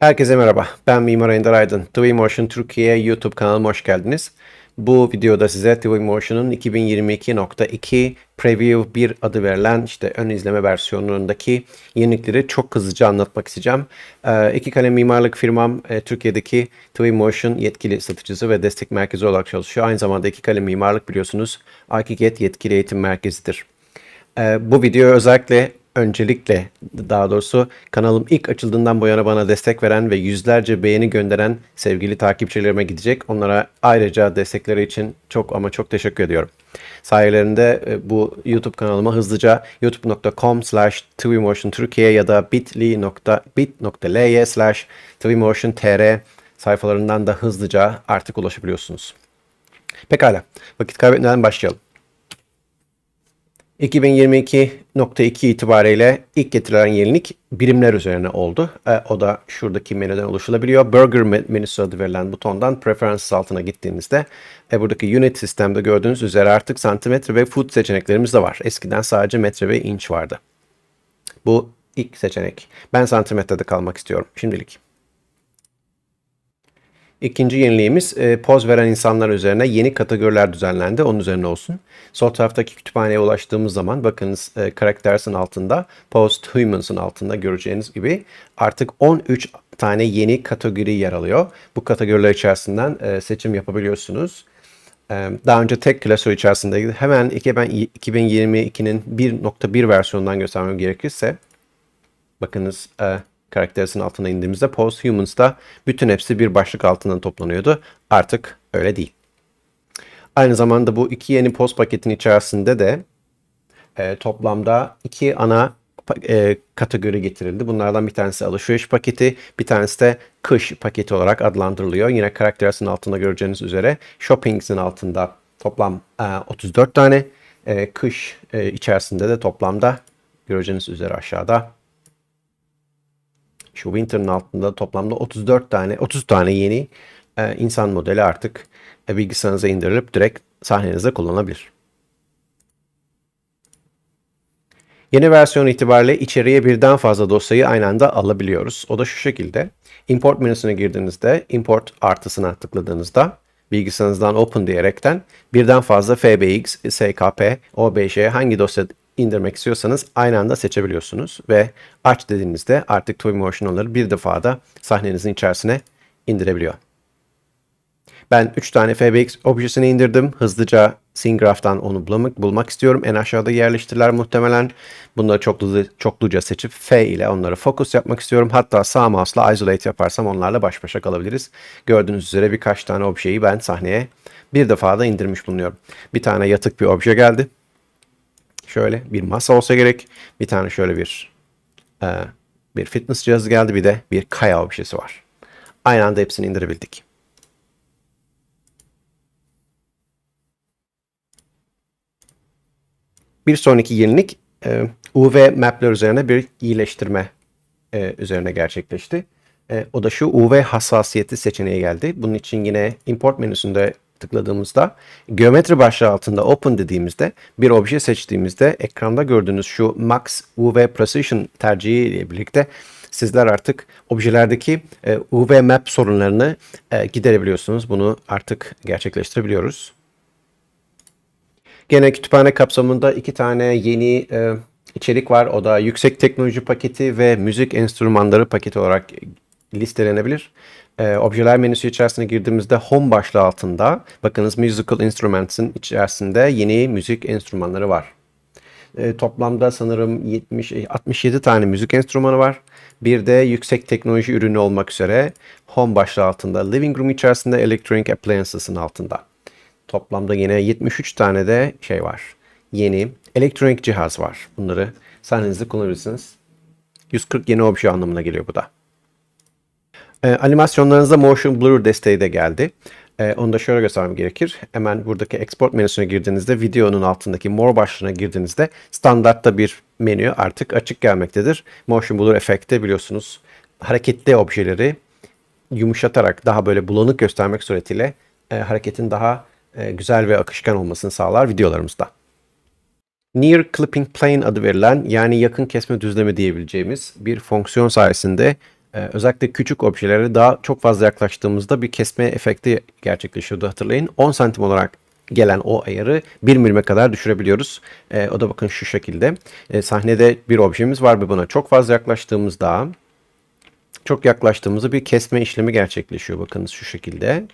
Herkese merhaba. Ben Mimar Ender Aydın. Twinmotion Türkiye YouTube kanalıma hoş geldiniz. Bu videoda size Twinmotion'un 2022.2 Preview 1 adı verilen işte ön izleme versiyonundaki yenilikleri çok hızlıca anlatmak isteyeceğim. Ee, iki kalem mimarlık firmam e, Türkiye'deki Twinmotion yetkili satıcısı ve destek merkezi olarak çalışıyor. Aynı zamanda iki kalem mimarlık biliyorsunuz Arkiget yetkili eğitim merkezidir. Ee, bu video özellikle öncelikle daha doğrusu kanalım ilk açıldığından bu yana bana destek veren ve yüzlerce beğeni gönderen sevgili takipçilerime gidecek. Onlara ayrıca destekleri için çok ama çok teşekkür ediyorum. Sayelerinde e, bu YouTube kanalıma hızlıca youtube.com slash Türkiye ya da bit.ly slash twimotion.tr sayfalarından da hızlıca artık ulaşabiliyorsunuz. Pekala vakit kaybetmeden başlayalım. 2022.2 itibariyle ilk getirilen yenilik birimler üzerine oldu. E, o da şuradaki menüden oluşulabiliyor. Burger menüsü adı verilen butondan Preferences altına gittiğinizde e, buradaki Unit sistemde gördüğünüz üzere artık santimetre ve foot seçeneklerimiz de var. Eskiden sadece metre ve inç vardı. Bu ilk seçenek. Ben santimetrede kalmak istiyorum şimdilik. İkinci yeniliğimiz e, poz veren insanlar üzerine yeni kategoriler düzenlendi. Onun üzerine olsun. Sol taraftaki kütüphaneye ulaştığımız zaman bakınız e, Characters'ın altında, Post Humans'ın altında göreceğiniz gibi artık 13 tane yeni kategori yer alıyor. Bu kategoriler içerisinden e, seçim yapabiliyorsunuz. E, daha önce tek klasör içerisindeydi. Hemen ben 2022'nin 1.1 versiyonundan göstermem gerekirse bakınız e, karakterisinin altına indiğimizde Posthumouns'da bütün hepsi bir başlık altından toplanıyordu. Artık öyle değil. Aynı zamanda bu iki yeni post paketin içerisinde de e, toplamda iki ana e, kategori getirildi. Bunlardan bir tanesi alışveriş paketi, bir tanesi de kış paketi olarak adlandırılıyor. Yine karakterisinin altında göreceğiniz üzere Shoppings'in altında toplam e, 34 tane, e, kış e, içerisinde de toplamda göreceğiniz üzere aşağıda şu Winter'ın altında toplamda 34 tane 30 tane yeni e, insan modeli artık e, bilgisayarınıza indirilip direkt sahnenizde kullanılabilir. Yeni versiyon itibariyle içeriye birden fazla dosyayı aynı anda alabiliyoruz. O da şu şekilde. Import menüsüne girdiğinizde import artısına tıkladığınızda bilgisayarınızdan open diyerekten birden fazla FBX, SKP, OBJ hangi dosya indirmek istiyorsanız aynı anda seçebiliyorsunuz ve aç dediğinizde artık Twinmotion onları bir defada sahnenizin içerisine indirebiliyor. Ben 3 tane FBX objesini indirdim. Hızlıca SceneGraph'tan onu bulmak, bulmak istiyorum. En aşağıda yerleştiriler muhtemelen. Bunları çoklu, çokluca seçip F ile onları fokus yapmak istiyorum. Hatta sağ mouse'la isolate yaparsam onlarla baş başa kalabiliriz. Gördüğünüz üzere birkaç tane objeyi ben sahneye bir defada indirmiş bulunuyorum. Bir tane yatık bir obje geldi. Şöyle bir masa olsa gerek. Bir tane şöyle bir e, bir fitness cihazı geldi. Bir de bir kaya objesi var. Aynı anda hepsini indirebildik. Bir sonraki yenilik e, UV mapler üzerine bir iyileştirme e, üzerine gerçekleşti. E, o da şu UV hassasiyeti seçeneği geldi. Bunun için yine import menüsünde tıkladığımızda geometri başlığı altında open dediğimizde bir obje seçtiğimizde ekranda gördüğünüz şu max UV precision tercihi ile birlikte sizler artık objelerdeki e, UV map sorunlarını e, giderebiliyorsunuz. Bunu artık gerçekleştirebiliyoruz. Gene kütüphane kapsamında iki tane yeni e, içerik var. O da yüksek teknoloji paketi ve müzik enstrümanları paketi olarak listelenebilir e, objeler menüsü içerisine girdiğimizde Home başlığı altında bakınız Musical Instruments'in içerisinde yeni müzik enstrümanları var. E, toplamda sanırım 70 67 tane müzik enstrümanı var. Bir de yüksek teknoloji ürünü olmak üzere Home başlığı altında Living Room içerisinde Electronic Appliances'ın altında. Toplamda yine 73 tane de şey var. Yeni elektronik cihaz var. Bunları sahnenizde kullanabilirsiniz. 140 yeni obje anlamına geliyor bu da. E, animasyonlarınızda motion blur desteği de geldi. E, onu da şöyle göstermem gerekir. Hemen buradaki export menüsüne girdiğinizde videonun altındaki mor başlığına girdiğinizde standartta bir menü artık açık gelmektedir. Motion blur efekti biliyorsunuz hareketli objeleri yumuşatarak daha böyle bulanık göstermek suretiyle e, hareketin daha e, güzel ve akışkan olmasını sağlar videolarımızda. Near Clipping Plane adı verilen yani yakın kesme düzleme diyebileceğimiz bir fonksiyon sayesinde özellikle küçük objelere daha çok fazla yaklaştığımızda bir kesme efekti gerçekleşiyordu hatırlayın. 10 santim olarak gelen o ayarı 1 milime kadar düşürebiliyoruz. E, o da bakın şu şekilde. E, sahnede bir objemiz var ve buna çok fazla yaklaştığımızda çok yaklaştığımızda bir kesme işlemi gerçekleşiyor. Bakınız şu şekilde.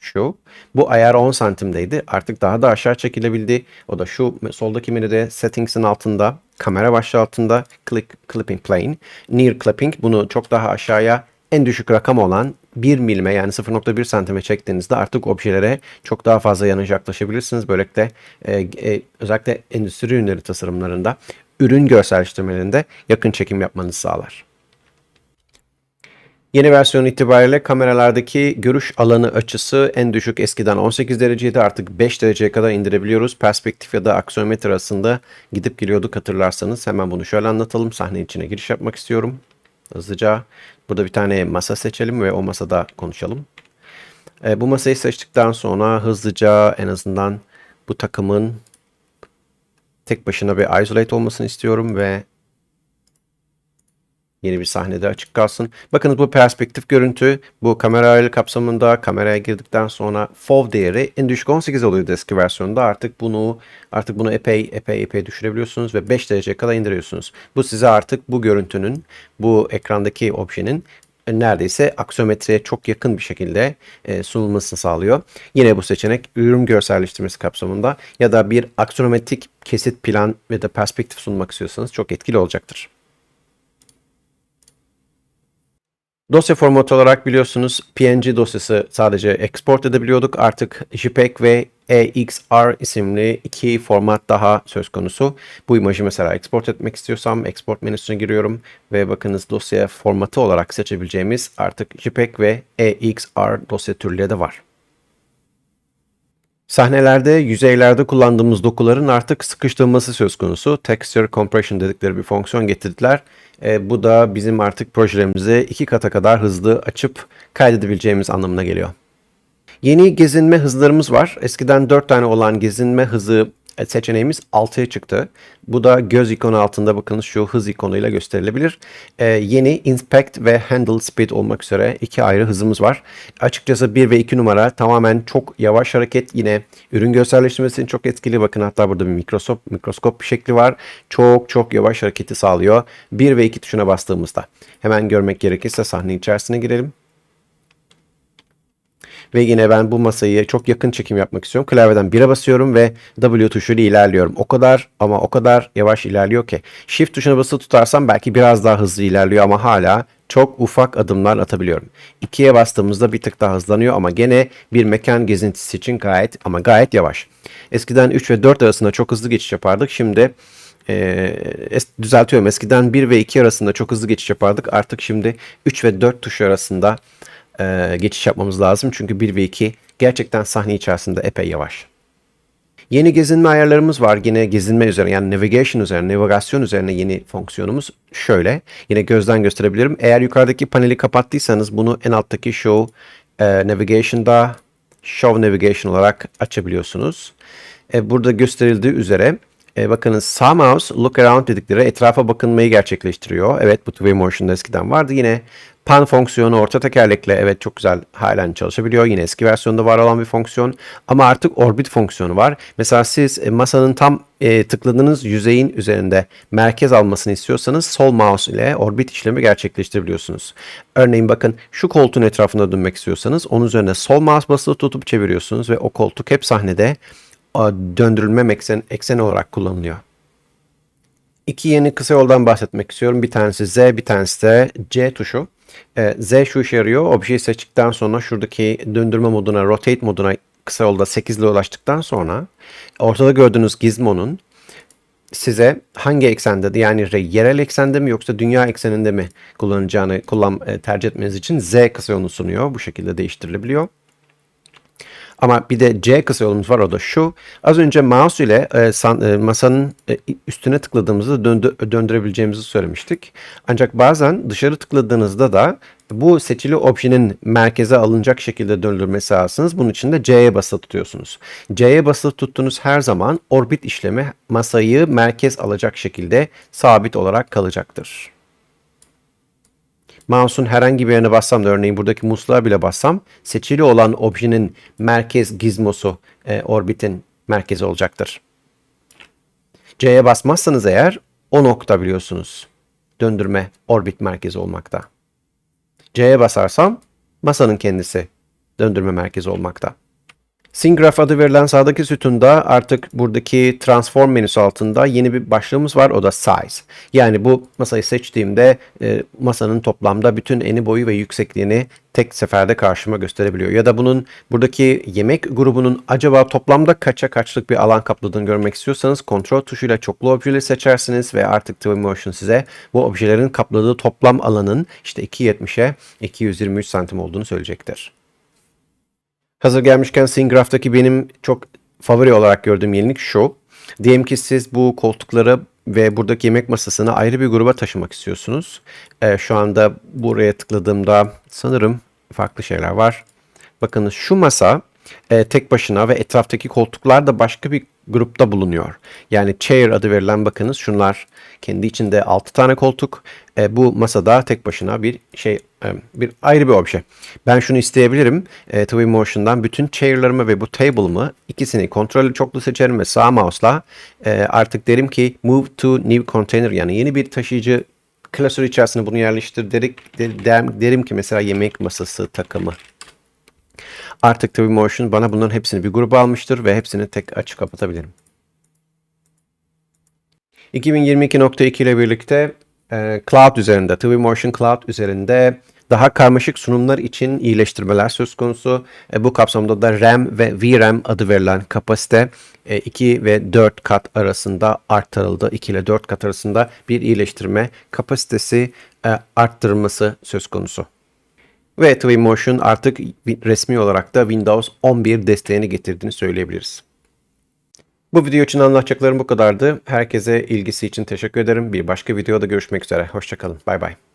Şu. Bu ayar 10 santimdeydi. Artık daha da aşağı çekilebildi. O da şu soldaki menüde settings'in altında kamera başlığı altında click, clipping plane. Near clipping bunu çok daha aşağıya en düşük rakam olan 1 milime yani 0.1 santime çektiğinizde artık objelere çok daha fazla yanıcı yaklaşabilirsiniz. Böylelikle e, e, özellikle endüstri ürünleri tasarımlarında ürün görselleştirmelerinde yakın çekim yapmanızı sağlar. Yeni versiyon itibariyle kameralardaki görüş alanı açısı en düşük eskiden 18 dereceydi artık 5 dereceye kadar indirebiliyoruz. Perspektif ya da aksiyometre arasında gidip geliyorduk hatırlarsanız. Hemen bunu şöyle anlatalım. Sahne içine giriş yapmak istiyorum. Hızlıca burada bir tane masa seçelim ve o masada konuşalım. E, bu masayı seçtikten sonra hızlıca en azından bu takımın tek başına bir isolate olmasını istiyorum ve Yeni bir sahnede açık kalsın. Bakınız bu perspektif görüntü bu kamera kapsamında kameraya girdikten sonra FOV değeri en düşük 18 oluyordu eski versiyonda. Artık bunu artık bunu epey epey epey düşürebiliyorsunuz ve 5 derece kadar indiriyorsunuz. Bu size artık bu görüntünün bu ekrandaki objenin neredeyse aksiyometriye çok yakın bir şekilde e, sunulmasını sağlıyor. Yine bu seçenek ürün görselleştirmesi kapsamında ya da bir aksiyometrik kesit plan ya da perspektif sunmak istiyorsanız çok etkili olacaktır. Dosya formatı olarak biliyorsunuz PNG dosyası sadece export edebiliyorduk. Artık JPEG ve EXR isimli iki format daha söz konusu. Bu imajı mesela export etmek istiyorsam export menüsüne giriyorum ve bakınız dosya formatı olarak seçebileceğimiz artık JPEG ve EXR dosya türleri de var. Sahnelerde, yüzeylerde kullandığımız dokuların artık sıkıştırılması söz konusu. Texture Compression dedikleri bir fonksiyon getirdiler. E, bu da bizim artık projelerimizi iki kata kadar hızlı açıp kaydedebileceğimiz anlamına geliyor. Yeni gezinme hızlarımız var. Eskiden 4 tane olan gezinme hızı seçeneğimiz 6'ya çıktı. Bu da göz ikonu altında bakın şu hız ikonuyla gösterilebilir. Ee, yeni Inspect ve Handle Speed olmak üzere iki ayrı hızımız var. Açıkçası 1 ve 2 numara tamamen çok yavaş hareket. Yine ürün görselleştirmesi çok etkili. Bakın hatta burada bir mikroskop, mikroskop şekli var. Çok çok yavaş hareketi sağlıyor. 1 ve 2 tuşuna bastığımızda. Hemen görmek gerekirse sahne içerisine girelim. Ve yine ben bu masayı çok yakın çekim yapmak istiyorum. Klavyeden 1'e basıyorum ve W tuşuyla ilerliyorum. O kadar ama o kadar yavaş ilerliyor ki. Shift tuşuna basılı tutarsam belki biraz daha hızlı ilerliyor ama hala çok ufak adımlar atabiliyorum. 2'ye bastığımızda bir tık daha hızlanıyor ama gene bir mekan gezintisi için gayet ama gayet yavaş. Eskiden 3 ve 4 arasında çok hızlı geçiş yapardık. Şimdi e, düzeltiyorum. Eskiden 1 ve 2 arasında çok hızlı geçiş yapardık. Artık şimdi 3 ve 4 tuşu arasında e, geçiş yapmamız lazım. Çünkü 1 ve 2 gerçekten sahne içerisinde epey yavaş. Yeni gezinme ayarlarımız var. Yine gezinme üzerine yani navigation üzerine, navigasyon üzerine yeni fonksiyonumuz şöyle. Yine gözden gösterebilirim. Eğer yukarıdaki paneli kapattıysanız bunu en alttaki show e, navigation'da show navigation olarak açabiliyorsunuz. E, burada gösterildiği üzere e, bakınız sağ mouse look around dedikleri etrafa bakınmayı gerçekleştiriyor. Evet bu Tway Motion'da eskiden vardı. Yine pan fonksiyonu orta tekerlekle evet çok güzel halen çalışabiliyor. Yine eski versiyonda var olan bir fonksiyon. Ama artık orbit fonksiyonu var. Mesela siz e, masanın tam e, tıkladığınız yüzeyin üzerinde merkez almasını istiyorsanız sol mouse ile orbit işlemi gerçekleştirebiliyorsunuz. Örneğin bakın şu koltuğun etrafında dönmek istiyorsanız onun üzerine sol mouse basılı tutup çeviriyorsunuz ve o koltuk hep sahnede döndürülme eksen, ekseni olarak kullanılıyor. İki yeni kısa yoldan bahsetmek istiyorum. Bir tanesi Z, bir tanesi de C tuşu. Ee, Z şu işe yarıyor. Objeyi seçtikten sonra şuradaki döndürme moduna, rotate moduna kısa yolda 8 ile ulaştıktan sonra ortada gördüğünüz gizmonun size hangi eksende yani yerel eksende mi yoksa dünya ekseninde mi kullanacağını kullan e, tercih etmeniz için Z kısa yolunu sunuyor. Bu şekilde değiştirilebiliyor. Ama bir de C kısa yolumuz var o da şu. Az önce mouse ile e, san, e, masanın e, üstüne tıkladığımızda döndü, döndürebileceğimizi söylemiştik. Ancak bazen dışarı tıkladığınızda da bu seçili objenin merkeze alınacak şekilde döndürmesi lazımsınız. Bunun için de C'ye basılı tutuyorsunuz. C'ye basılı tuttuğunuz her zaman orbit işlemi masayı merkez alacak şekilde sabit olarak kalacaktır. Mouse'un herhangi bir yerine bassam da örneğin buradaki musluğa bile bassam seçili olan objenin merkez gizmosu e, orbitin merkezi olacaktır. C'ye basmazsanız eğer o nokta biliyorsunuz döndürme orbit merkezi olmakta. C'ye basarsam masanın kendisi döndürme merkezi olmakta. SceneGraph adı verilen sağdaki sütunda artık buradaki transform menüsü altında yeni bir başlığımız var o da size. Yani bu masayı seçtiğimde e, masanın toplamda bütün eni boyu ve yüksekliğini tek seferde karşıma gösterebiliyor. Ya da bunun buradaki yemek grubunun acaba toplamda kaça kaçlık bir alan kapladığını görmek istiyorsanız kontrol tuşuyla çoklu objeleri seçersiniz ve artık Twinmotion size bu objelerin kapladığı toplam alanın işte 2.70'e 223 santim olduğunu söyleyecektir. Hazır gelmişken SceneGraph'taki benim çok favori olarak gördüğüm yenilik şu. Diyelim ki siz bu koltukları ve buradaki yemek masasını ayrı bir gruba taşımak istiyorsunuz. Ee, şu anda buraya tıkladığımda sanırım farklı şeyler var. Bakınız şu masa e, tek başına ve etraftaki koltuklar da başka bir grupta bulunuyor. Yani chair adı verilen bakınız şunlar kendi içinde 6 tane koltuk. E, bu masada tek başına bir şey e, bir ayrı bir obje. Ben şunu isteyebilirim. E, Twinmotion'dan bütün chair'larımı ve bu table'ımı ikisini kontrollü çoklu seçerim ve sağ mouse'la e, artık derim ki move to new container yani yeni bir taşıyıcı klasör içerisine bunu yerleştir derik, derim, ki mesela yemek masası takımı Artık Twinmotion bana bunların hepsini bir gruba almıştır ve hepsini tek açıp kapatabilirim. 2022.2 ile birlikte e, Cloud üzerinde, Twinmotion Cloud üzerinde daha karmaşık sunumlar için iyileştirmeler söz konusu. E, bu kapsamda da RAM ve VRAM adı verilen kapasite e, 2 ve 4 kat arasında arttırıldı. 2 ile 4 kat arasında bir iyileştirme kapasitesi e, arttırılması söz konusu. Ve Twinmotion artık resmi olarak da Windows 11 desteğini getirdiğini söyleyebiliriz. Bu video için anlatacaklarım bu kadardı. Herkese ilgisi için teşekkür ederim. Bir başka videoda görüşmek üzere. Hoşçakalın. Bay bay.